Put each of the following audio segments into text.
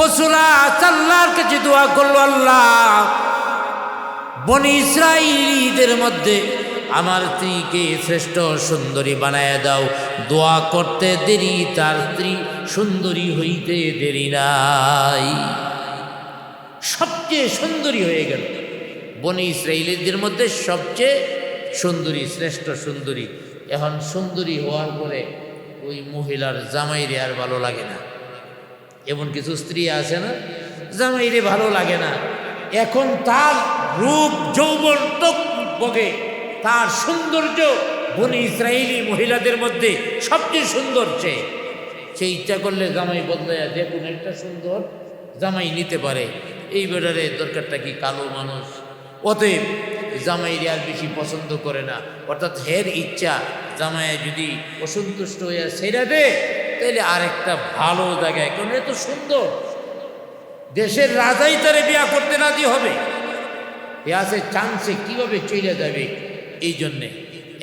বসুরা আল্লাহর কাছে দোয়া করল, আল্লাহ, বনি ইসরাইলিদের মধ্যে আমার স্ত্রীকে শ্রেষ্ঠ সুন্দরী বানায় দাও। দোয়া করতে দেরি, তার স্ত্রী সুন্দরী হইতে দেরি নাই। সবচেয়ে সুন্দরী হয়ে গেল। বনি ইসরায়েলিদের মধ্যে সবচেয়ে সুন্দরী, শ্রেষ্ঠ সুন্দরী। এখন সুন্দরী হওয়ার পরে ওই মহিলার জামাইরে আর ভালো লাগে না। এমন কিছু স্ত্রী আছে না জামাইরে ভালো লাগে না। এখন তার রূপ যৌবন বগে, তার সৌন্দর্য বনি ইসরায়েলি মহিলাদের মধ্যে সবচেয়ে সুন্দর সে। সে ইচ্ছা করলে জামাই বদলায় দেখুন একটা সুন্দর জামাই নিতে পারে। এই বেড়ারে দরকারটা কি কালো মানুষ? অতএব জামাইরে আর বেশি পছন্দ করে না। অর্থাৎ হের ইচ্ছা জামাইয়া যদি অসন্তুষ্ট হইয়া সেরা দে তাহলে আরেকটা ভালো জায়গায়, কারণ এত সুন্দর। দেশের রাজাই তারে বিয়া করতে রাজি হবে। পেঁয়াজে চান্সে কীভাবে চলে যাবে, এই জন্যে।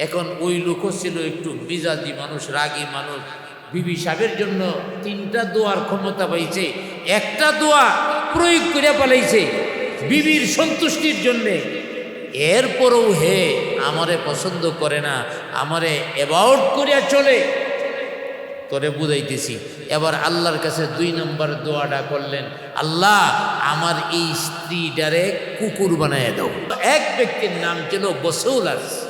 এখন ওই লোকও ছিল একটু মিজাজি মানুষ, রাগী মানুষ। বিবি সাহেবের জন্য তিনটা দোয়ার ক্ষমতা পাইছে। একটা দোয়া প্রয়োগ করে পালাইছে, বিবির সন্তুষ্টির জন্যে। এরপরও হে, আমারে পছন্দ করে না, আমারে অ্যাবাউট করিয়া চলে। তোরে বুঝাইতেছি। এবার আল্লাহর কাছে দুই নম্বর দোয়াটা করলেন, আল্লাহ, আমার এই স্ত্রীটারে কুকুর বানায় দাও। এক ব্যক্তির নাম ছিল বসৌলাস।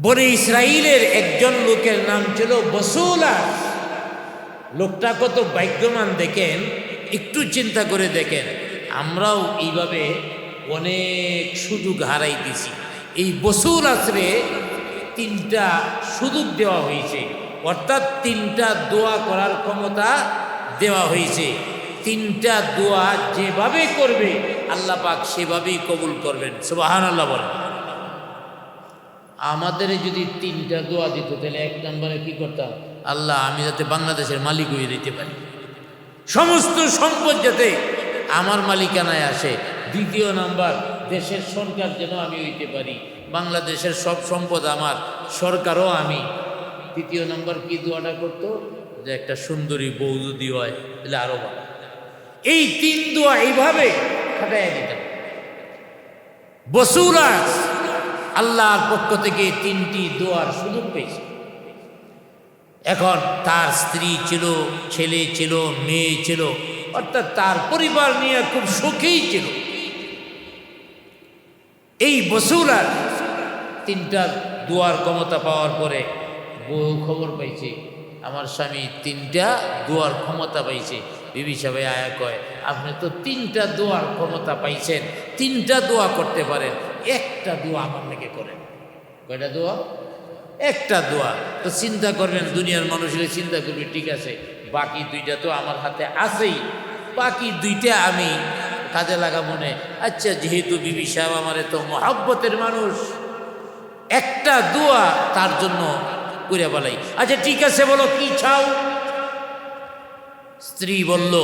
বনে ইসরায়েলের একজন লোকের নাম ছিল বসৌলাস। লোকটা কত ভাগ্যমান দেখেন, একটু চিন্তা করে দেখেন। আমরাও এইভাবে অনেক সুযোগ হারাইতেছি। এই বসুল আসরে তিনটা সুযোগ দেওয়া হয়েছে। অর্থাৎ তিনটা দোয়া করার ক্ষমতা দেওয়া হয়েছে। তিনটা দোয়া যেভাবে করবে, আল্লাহ পাক সেভাবেই কবুল করবেন। সুবাহান আল্লাহ বলেন। আমাদের যদি তিনটা দোয়া দিত, তাহলে এক নম্বরে কি করতাম? আল্লাহ, আমি যাতে বাংলাদেশের মালিক হয়ে দিতে পারি। সমস্ত সম্পদ যাতে আমার মালিকানায় আসে। দ্বিতীয় নাম্বার, দেশের সরকার যেন আমি হইতে পারি। বাংলাদেশের সব সম্পদ আমার, সরকারও আমি। তৃতীয় নাম্বার কি দোয়াটা করতো? যে একটা সুন্দরী বউ যদি হয়, তাহলে আরও ভালো। এই তিন দোয়া এইভাবে খাটাইয়া বসুরাজ আল্লাহর পক্ষ থেকে তিনটি দোয়ার সুযোগ পেয়েছে। এখন তার স্ত্রী ছিল, ছেলে ছিল, মেয়ে ছিল, অর্থাৎ তার পরিবার নিয়ে খুব সুখেই ছিল। এই বসুরার তিনটা দুয়ার ক্ষমতা পাওয়ার পরে বউ খবর পাইছে। আমার স্বামী তিনটা দুয়ার ক্ষমতা পাইছে। বিবি সাহেব আয়া কয়, আপনি তো তিনটা দোয়ার ক্ষমতা পাইছেন, তিনটা দোয়া করতে পারেন, একটা দোয়া আমার নাকি করেন। কয়টা দোয়া? একটা দোয়া। তো চিন্তা করবেন, দুনিয়ার মানুষের চিন্তা করবে, ঠিক আছে, বাকি দুইটা তো আমার হাতে আছেই, বাকি দুইটা আমি কাজে লাগা মনে আচ্ছা যেহেতু বিবি সাহেব আমার এত মহাব্বতের মানুষ, একটা দোয়া তার জন্য করে বলাই। আচ্ছা ঠিক আছে, বলো, কি চাও? স্ত্রী বলল,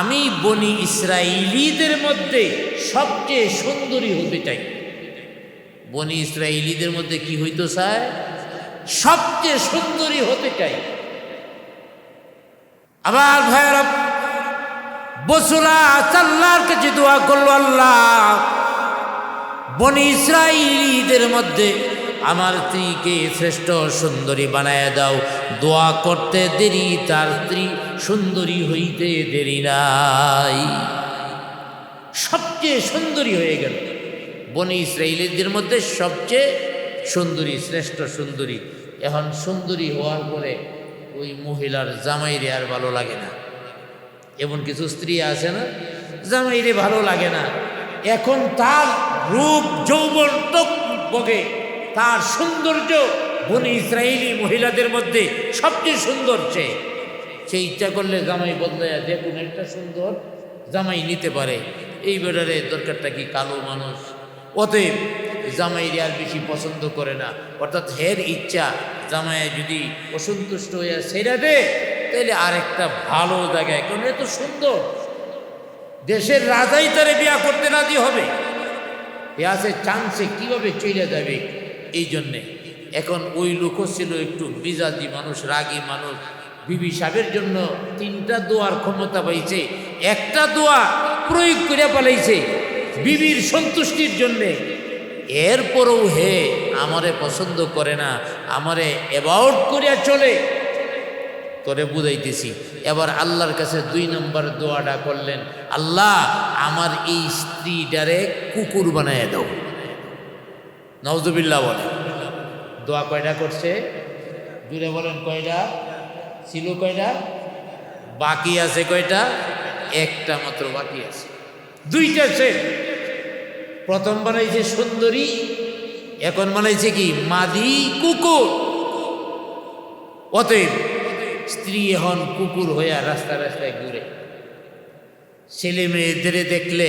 আমি বনি ইসরায়েলিদের মধ্যে সবচেয়ে সুন্দরী হতে চাই। বনি ইসরায়েলিদের মধ্যে কি হইতো, স্যার? সবচেয়ে সুন্দরী হতে চাই। আবার ভাইয়ারা বসুরা আল্লাহর কাছে দোয়া করল, আল্লাহ, বনি ইসরায়েলিদের মধ্যে আমার স্ত্রীকে শ্রেষ্ঠ সুন্দরী বানায় দাও। দোয়া করতে দেরি, তার স্ত্রী সুন্দরী হইতে দেরি নাই। সবচেয়ে সুন্দরী হয়ে গেল। বনি ইসরায়েলিদের মধ্যে সবচেয়ে সুন্দরী, শ্রেষ্ঠ সুন্দরী। এখন সুন্দরী হওয়ার পরে ওই মহিলার জামাইরে আর ভালো লাগে না। এমন কিছু স্ত্রী আছে না, জামাইরে ভালো লাগে না। এখন তার রূপ যৌবন বগে তার সৌন্দর্য বনি ইসরায়েলি মহিলাদের মধ্যে সবচেয়ে সুন্দর সে। সে ইচ্ছা করলে জামাই বদলায় দেখুন একটা সুন্দর জামাই নিতে পারে। এই বেড়ারে দরকারটা কি কালো মানুষ? অতএব জামাইরে আর বেশি পছন্দ করে না। অর্থাৎ হের ইচ্ছা, জামাইয়া যদি অসন্তুষ্ট হইয়া সেরা দে তাহলে আরেকটা ভালো জায়গায়। কারণ এত সুন্দর। দেশের রাজাই তারে বিয়া করতে রাজি হবে। পেঁয়াজের চান্সে কীভাবে চলে যাবে? এই জন্যে এখন ওই লোকও ছিল একটু মিজাজি মানুষ, রাগী মানুষ। বিবি সাহেবের জন্য তিনটা দোয়ার ক্ষমতা পাইছে। একটা দোয়া প্রয়োগ করে পালাইছে বিবির সন্তুষ্টির জন্যে। এরপরেও হে আমারে পছন্দ করে না, আমারে অ্যাবাউট করিয়া চলে। তোরে বুঝাইতেছি, এবার আল্লাহর কাছে দুই নম্বর দোয়াটা করলেন, আল্লাহ আমার এই স্ত্রীটারে কুকুর বানায় দাও। নওজুবিল্লাহ বলে। দোয়া কয়টা করছে? জুড়ে বলেন কয়টা? ছিল কয়টা? বাকি আছে কয়টা? একটা মাত্র বাকি আছে। দুইটা সে প্রথম বানাইছে সুন্দরী এখন বানাইছে কি? মাদি কুকুর। অতএব স্ত্রী এখন কুকুর হইয়া রাস্তা রাস্তায় ঘুরে। ছেলে মেয়েদের দেখলে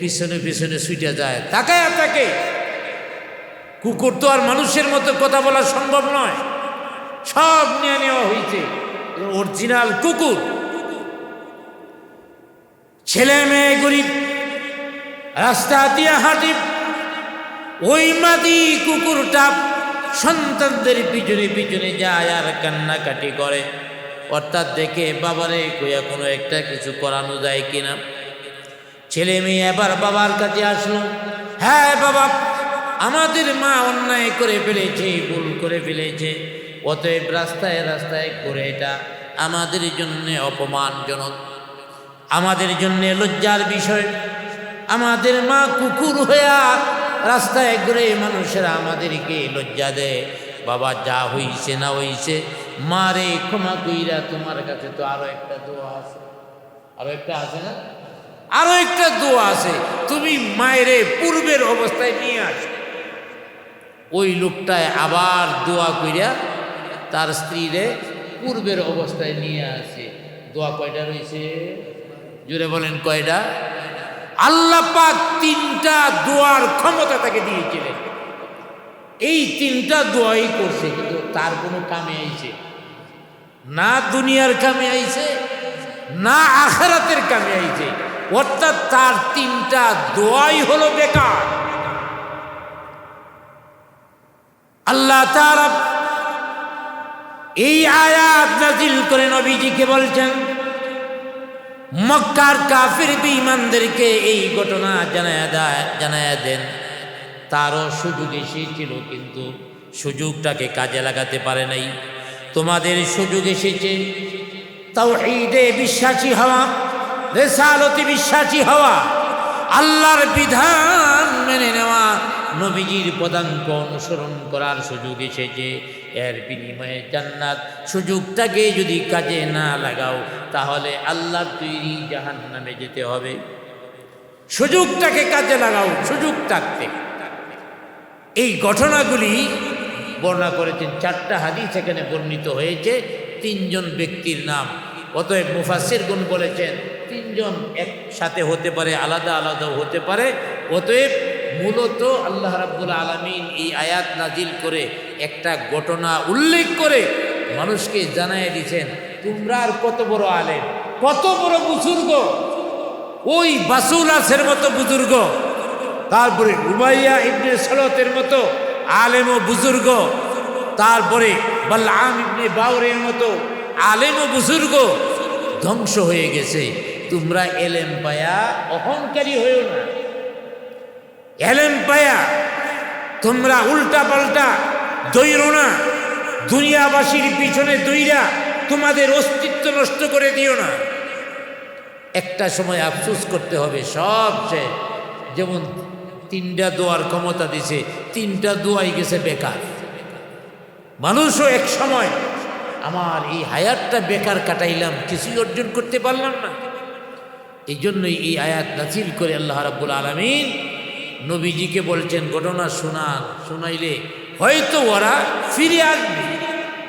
পিছনে পিছনে ছুটে যায় তাকায় তাকে কুকুর তো আর মানুষের মতো কথা বলা সম্ভব নয়। সব নিয়ে নেওয়া হয়েছে অরিজিনাল কুকুর। ছেলে মেয়ে গরিব, রাস্তা দিয়ে হাঁটি। ওই মাদি কুকুরটা সন্তানদের পিছনে পিছনে যায় আর কান্নাকাটি করে। অর্থাৎ দেখে, বাবারে কইয়া কোনো একটা কিছু করানো যায় কিনা? ছেলে মেয়ে এবার বাবার কাছে আসলো হ্যাঁ বাবা আমাদের মা অন্যায় করে ফেলেছে, ভুল করে ফেলেছে। অতএব রাস্তায় রাস্তায় করে এটা আমাদের জন্য অপমানজনক। আমাদের জন্য লজ্জার বিষয়। আমাদের মা কুকুর হইয়া রাস্তায় ঘুরে মানুষেরা আমাদেরকে লজ্জা দেয়। বাবা, যা হইছে না হইছে মারে ক্ষমা কইরা তোমার কাছে তো আরও একটা দোয়া আছে। আরও একটা আছে না? আরও একটা দোয়া আছে। তুমি মায়েরে পূর্বের অবস্থায় নিয়ে আসো। ওই লোকটায় আবার দোয়া কইরা তার স্ত্রীরে পূর্বের অবস্থায় নিয়ে আসে। দোয়া কয়টা রয়েছে? জুড়ে বলেন কয়টা? আল্লাহ পাক তিনটা দোয়ার ক্ষমতা তাকে দিয়েছিলেন। এই তিনটা দোয়াই করছে, কিন্তু তার কোনো কামে আইছে। না দুনিয়ার কামে আইছে, না আখেরাতের কামে আইছে। অর্থাৎ তার তিনটা দোয়াই হলো বেকার। আল্লাহ এই আয়াত নাজিল করে নবীজিকে বলছেন, মক্কার কাফির বিমানদেরকে এই ঘটনা জানায় দেয়, জানায় দেন। তারও সুযোগ এসেছিল, কিন্তু সুযোগটাকে কাজে লাগাতে পারে নাই। তোমাদের সুযোগ এসেছে তাও ঈদে বিশ্বাসী হওয়া, রেসালতি বিশ্বাসী হওয়া, আল্লাহর বিধান মেনে নেওয়া নবীজির পদাঙ্ক অনুসরণ করার সুযোগ এসেছে। এর বিনিময়ে জান্নাত সুযোগটাকে যদি কাজে না লাগাও, তাহলে আল্লাহর তৈরি জাহান নামে যেতে হবে। সুযোগটাকে কাজে লাগাও, সুযোগ থাকতে। এই ঘটনাগুলি বর্ণনা করেছেন, চারটা হাদিস এখানে বর্ণিত হয়েছে। তিনজন ব্যক্তির নাম। অতএব মুফাসির গুণ বলেছেন, তিনজন একসাথে হতে পারে, আলাদা আলাদাও হতে পারে। অতএব মূলত আল্লাহ রাব্বুল আলমিন এই আয়াত নাজিল করে একটা ঘটনা উল্লেখ করে মানুষকে জানাই দিয়েছেন, তোমরা আর কত বড় আলেন কত বড় বুজুর্গ, ওই বাসুল আসের মতো বুজুর্গ, তারপরে উমাইয়া ইবনে সলতের মতো আলেম ও বুজুর্গ, তারপরে বাল্লাম ইবনে বাউরের মতো আলেম ও বুজুর্গ ধ্বংস হয়ে গেছে। তোমরা এলেম পায়া অহংকারী হয়েও না। এলেম পায়া, তোমরা উল্টা পাল্টা দৈরো না, দুনিয়াবাসীর পিছনে দৈরা তোমাদের অস্তিত্ব নষ্ট করে দিও না। একটা সময় আফসোস করতে হবে সব সে, যেমন তিনটা দোয়ার ক্ষমতা দিছে, তিনটা দোয়াই গেছে বেকার। মানুষও এক সময়, আমার এই হায়াতটা বেকার কাটাইলাম, কিছুই অর্জন করতে পারলাম না। এই জন্যই এই আয়াত নাজিল করে আল্লাহ রাব্বুল আলমিন নবীজিকে বলছেন ঘটনা শোনান শোনাইলে হয়তো ওরা ফিরে আসবে।